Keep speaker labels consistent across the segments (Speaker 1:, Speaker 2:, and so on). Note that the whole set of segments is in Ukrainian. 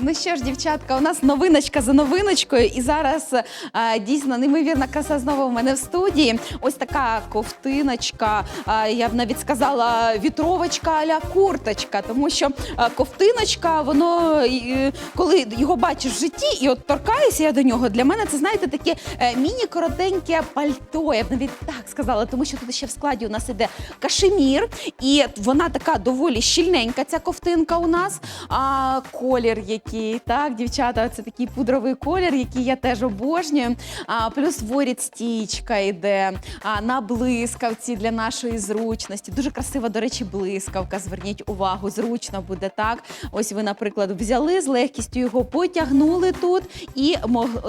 Speaker 1: Ну що ж, дівчатка, у нас новиночка за новиночкою, і зараз е, дійсно неймовірна краса знову у мене в студії. Ось така ковтиночка, е, я б навіть сказала вітровочка аля курточка, тому що е, ковтиночка, воно е, коли його бачиш в житті, і от торкаюся я до нього. Для мене це знаєте таке міні-коротеньке пальто. Я б навіть так сказала, тому що тут ще в складі у нас іде кашемір, і вона така доволі щільненька. Ця ковтинка у нас. А колір який, так, дівчата, це такий пудровий колір, який я теж обожнюю. А, плюс воріт стічка йде а, на блискавці для нашої зручності. Дуже красива, до речі, блискавка. Зверніть увагу, зручно буде так. Ось ви, наприклад, взяли з легкістю його потягнули тут і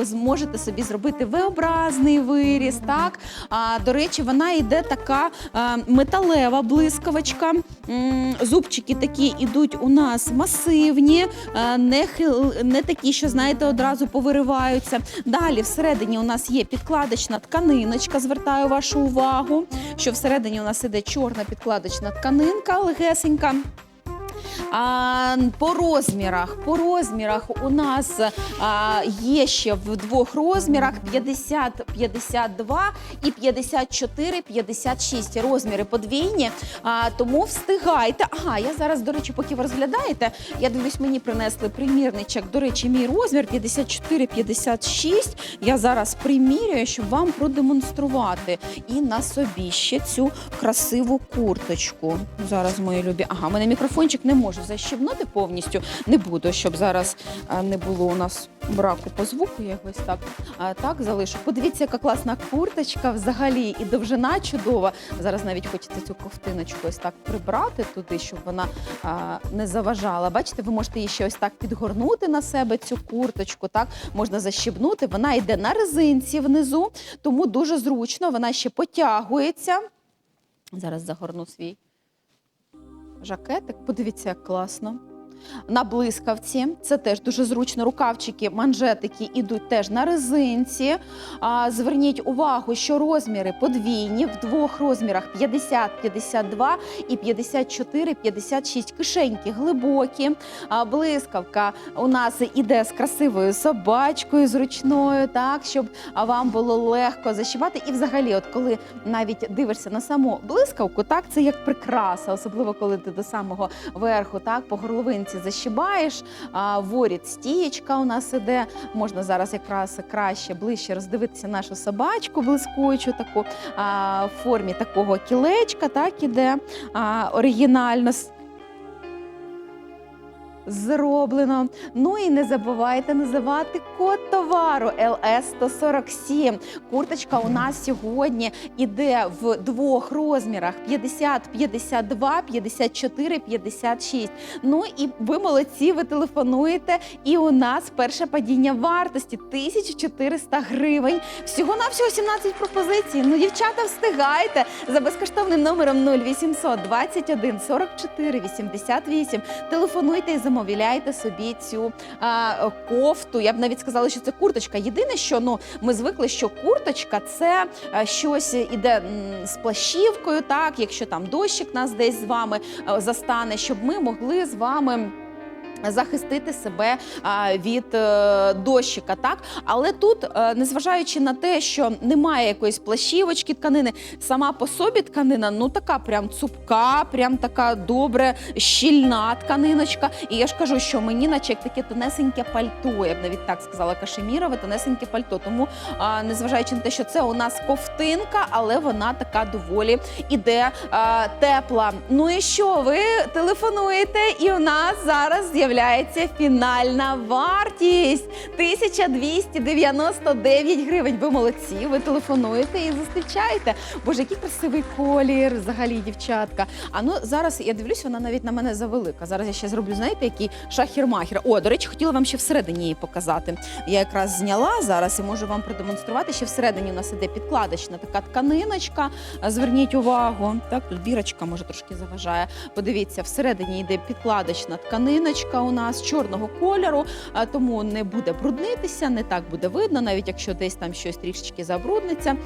Speaker 1: зможете собі зробити V-образний виріз. Так, а, до речі, вона йде така а, металева блискавочка. Зубчики такі ідуть у нас масивні, не, хил, не такі, що знаєте, одразу повириваються. Далі всередині у нас є підкладочна тканиночка. Звертаю вашу увагу, що всередині у нас іде чорна підкладочна тканинка легесенька. А, по розмірах, по розмірах у нас а, є ще в двох розмірах 50, 52 і 54, 56 розміри подвійні. А, тому встигайте. Ага, я зараз, до речі, поки ви розглядаєте, я дивлюсь, мені принесли примірничок. До речі, мій розмір 54, 56. Я зараз примірюю, щоб вам продемонструвати і на собі ще цю красиву курточку. Зараз, мої любі. Ага, мене мікрофончик не можу защебнути повністю. Не буду, щоб зараз не було у нас браку по звуку. Я ось так, так залишу. Подивіться, яка класна курточка взагалі, і довжина чудова. Зараз навіть хочеться цю ковтиночку ось так прибрати туди, щоб вона не заважала. Бачите, ви можете її ще ось так підгорнути на себе цю курточку. Так можна защебнути. Вона йде на резинці внизу, тому дуже зручно. Вона ще потягується. Зараз загорну свій жакетик. Подивіться, як класно. На блискавці це теж дуже зручно. Рукавчики, манжетики ідуть теж на резинці. А, зверніть увагу, що розміри подвійні в двох розмірах 50, 52 і 54, 56. Кишеньки глибокі. А, блискавка у нас іде з красивою собачкою зручною, так щоб вам було легко защіпати. І взагалі, от коли навіть дивишся на саму блискавку, так це як прикраса, особливо коли ти до самого верху, так по горловинці защибаєш. Воріт стієчка у нас іде. Можна зараз якраз краще ближче роздивитися нашу собачку блискучу, таку в формі такого кілечка, так іде оригінально. Зроблено. Ну і не забувайте називати код товару LS147. Курточка у нас сьогодні іде в двох розмірах: 50, 52, 54, 56. Ну і ви молодці, ви телефонуєте. І у нас перше падіння вартості 1400 гривень. Всього на всього 17 пропозицій. Ну, дівчата, встигайте за безкоштовним номером 0800 21 44 88. Телефонуйте і замовляйте собі цю а, кофту. Я б навіть сказала, що це курточка. Єдине, що ну ми звикли, що курточка це щось іде з плащівкою, так якщо там дощик нас десь з вами застане, щоб ми могли з вами. Захистити себе від е, дощика, так але тут, е, незважаючи на те, що немає якоїсь плащівочки тканини, сама по собі тканина ну така прям цупка, прям така добре щільна тканиночка. І я ж кажу, що мені наче як таке тонесеньке пальто, я б навіть так сказала, кашемірове тонесеньке пальто. Тому, незважаючи на те, що це у нас ковтинка, але вона така доволі іде тепла. Ну і що? Ви телефонуєте, і у нас зараз з'являється фінальна вартість 1299 гривень. Ви молодці, ви телефонуєте і зустрічаєте. Боже, який красивий колір, взагалі, дівчатка. А ну зараз я дивлюсь, вона навіть на мене завелика. Зараз я ще зроблю, знаєте, який шахір-махер. О, до речі, хотіла вам ще всередині її показати. Я якраз зняла зараз і можу вам продемонструвати. Ще всередині у нас іде підкладочна така тканиночка. Зверніть увагу. Так, тут бірочка може трошки заважає. Подивіться, всередині йде підкладочна тканиночка у нас чорного кольору, тому не буде бруднитися, не так буде видно, навіть якщо десь там щось трішечки забрудниться,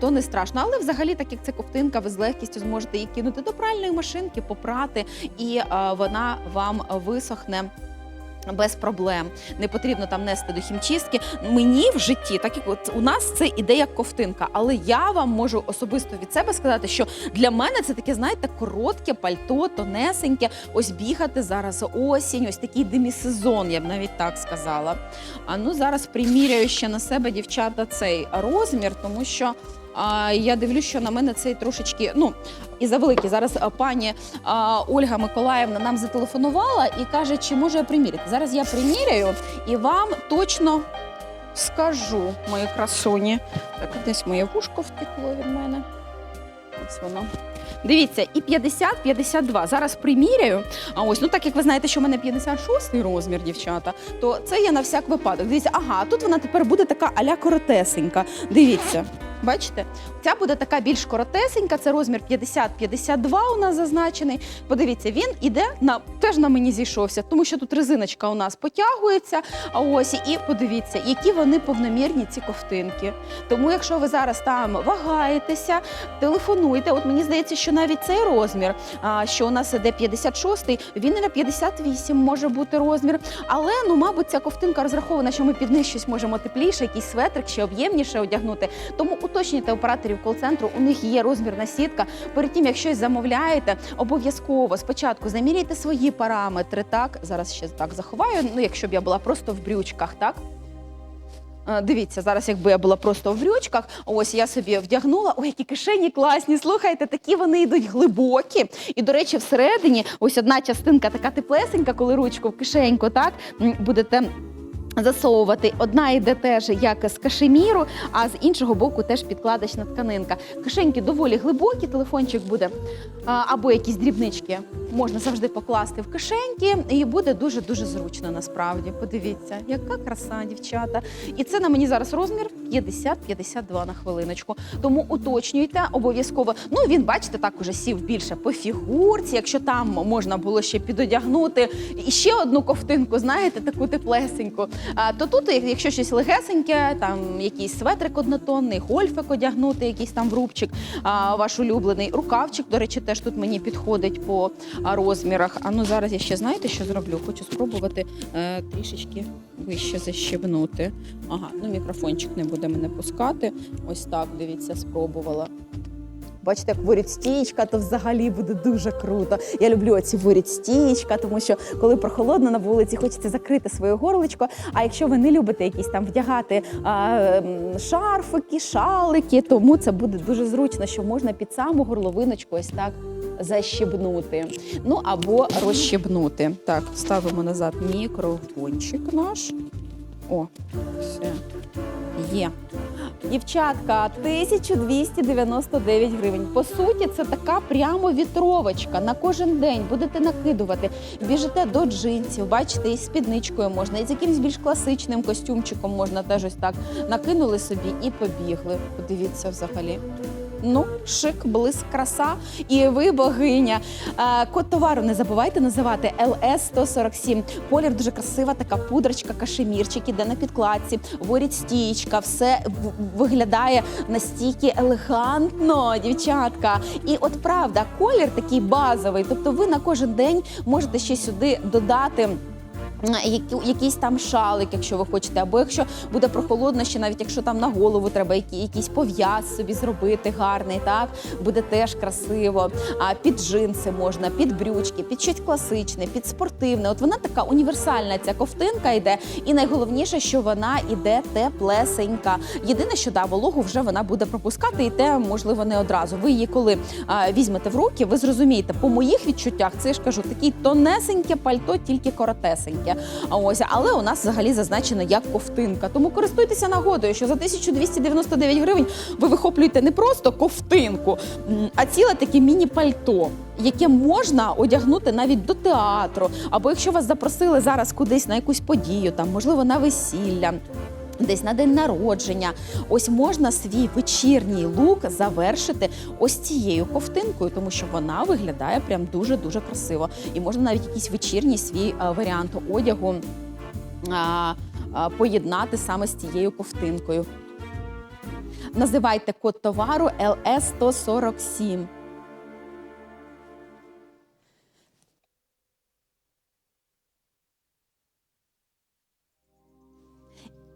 Speaker 1: то не страшно. Але взагалі, так як це ковтинка, ви з легкістю зможете її кинути до пральної машинки, попрати, і вона вам висохне Без проблем не потрібно там нести до хімчистки. Мені в житті, так як от у нас це іде як ковтинка, але я вам можу особисто від себе сказати, що для мене це таке, знаєте, коротке пальто, тонесеньке. Ось бігати зараз осінь, ось такий демісезон, я б навіть так сказала. А ну зараз приміряю ще на себе дівчата цей розмір, тому що. А, я дивлюсь, що на мене цей трошечки, ну і за великий. Зараз пані а, Ольга Миколаївна нам зателефонувала і каже, чи можу я приміряти. Зараз я приміряю і вам точно скажу, мої красуні. Так, десь моє вушко втекло від мене. Ось воно. Дивіться, і 50-52. Зараз приміряю. А ось, ну так як ви знаєте, що в мене 56 розмір, дівчата, то це я на всяк випадок. Дивіться, ага, тут вона тепер буде така аля коротесенька. Дивіться. Бачите? Ця буде така більш коротесенька, це розмір 50-52 у нас зазначений. Подивіться, він іде на теж на мені зійшовся, тому що тут резиночка у нас потягується. А ось і подивіться, які вони повномірні, ці ковтинки. Тому, якщо ви зараз там вагаєтеся, телефонуйте. От мені здається, що навіть цей розмір, що у нас іде 56-й, він і на 58 може бути розмір. Але ну, мабуть, ця ковтинка розрахована, що ми під них щось можемо тепліше, якийсь светрик ще об'ємніше одягнути. Тому уточнюйте операторів кол-центру, у них є розмірна сітка. Перед тим, як щось замовляєте, обов'язково спочатку заміряйте свої параметри. Так, зараз ще так заховаю. Ну, якщо б я була просто в брючках, так. Е, Дивіться, зараз, якби я була просто в брючках, ось я собі вдягнула. Ой, які кишені класні. Слухайте, такі вони йдуть глибокі. І, до речі, всередині ось одна частинка така теплесенька, коли ручку в кишеньку, так будете. Засовувати одна йде теж як з кашеміру, а з іншого боку теж підкладочна тканинка. Кишеньки доволі глибокі, телефончик буде або якісь дрібнички можна завжди покласти в кишеньки, і буде дуже дуже зручно. Насправді, подивіться, яка краса, дівчата. І це на мені зараз розмір 50-52 на хвилиночку. Тому уточнюйте обов'язково. Ну він, бачите, так уже сів більше по фігурці. Якщо там можна було ще підодягнути і ще одну ковтинку, знаєте, таку теплесеньку. А, то тут, якщо щось легесеньке, там якийсь светрик однотонний, гольфик одягнути, якийсь там врубчик, а, ваш улюблений рукавчик. До речі, теж тут мені підходить по розмірах. А ну зараз я ще знаєте, що зроблю? Хочу спробувати е, трішечки вище защебнути. Ага, ну мікрофончик не буде мене пускати. Ось так, дивіться, спробувала. Бачите, як воріть стічка, то взагалі буде дуже круто. Я люблю оці воріть стічка, тому що коли прохолодно на вулиці, хочеться закрити своє горлечко. А якщо ви не любите якісь там вдягати а, шарфики, шалики, тому це буде дуже зручно, що можна під саму горловиночку ось так защебнути. Ну або розщебнути. Так, ставимо назад мікрофончик наш. О, все. Є. Дівчатка, 1299 гривень. По суті, це така прямо вітровочка на кожен день. Будете накидувати. Біжите до джинсів, бачите, із спідничкою можна, і з якимось більш класичним костюмчиком можна теж ось так. Накинули собі і побігли. Подивіться взагалі. Ну, шик, блиск, краса. І ви богиня. Е, Код товару не забувайте називати LS 147. Колір дуже красива, така пудрочка, кашемірчик, іде на підкладці, воріть стічка, все виглядає настільки елегантно, дівчатка. І от правда, колір такий базовий. Тобто, ви на кожен день можете ще сюди додати. Якийсь там шалик, якщо ви хочете, або якщо буде прохолодно, ще навіть якщо там на голову треба якийсь пов'яз собі зробити гарний, так буде теж красиво. А під джинси можна, під брючки, під щось класичне, під спортивне. От вона така універсальна. Ця ковтинка йде, і найголовніше, що вона іде теплесенька. Єдине, що да, вологу вже вона буде пропускати, і те можливо не одразу. Ви її, коли а, візьмете в руки, ви зрозумієте, по моїх відчуттях, це я ж кажу, такий тонесеньке пальто, тільки коротесеньке. А ось, але у нас взагалі зазначено як ковтинка. Тому користуйтеся нагодою, що за 1299 гривень ви вихоплюєте не просто ковтинку, а ціле таке міні-пальто. Яке можна одягнути навіть до театру, або якщо вас запросили зараз кудись на якусь подію, там можливо на весілля, десь на день народження. Ось можна свій вечірній лук завершити ось цією ковтинкою, тому що вона виглядає прям дуже дуже красиво. І можна навіть якийсь вечірній свій е, варіант одягу поєднати саме з цією ковтинкою. Називайте код товару LS147.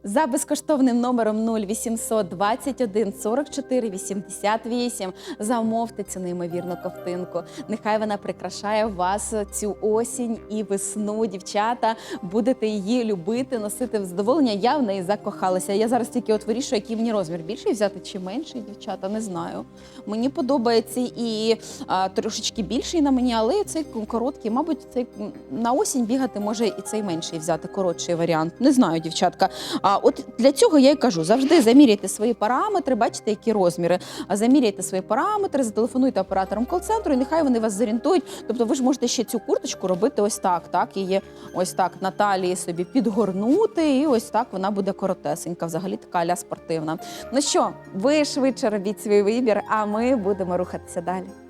Speaker 1: За безкоштовним номером 0800 21 44 88 замовте цю неймовірну ковтинку. Нехай вона прикрашає вас цю осінь і весну. Дівчата, будете її любити, носити в задоволення. Я в неї закохалася. Я зараз тільки от вирішую, який мені розмір більший взяти чи менший, дівчата. Не знаю. Мені подобається і а, трошечки більший на мені, але цей короткий, мабуть, цей на осінь бігати може і цей менший взяти, коротший варіант. Не знаю, дівчатка. А от для цього я й кажу: завжди заміряйте свої параметри, бачите, які розміри. А заміряйте свої параметри, зателефонуйте операторам кол-центру, і нехай вони вас зорієнтують. Тобто, ви ж можете ще цю курточку робити ось так, так її ось так на талії собі підгорнути, і ось так вона буде коротесенька. Взагалі така аля спортивна. Ну що, ви швидше робіть свій вибір, а ми будемо рухатися далі.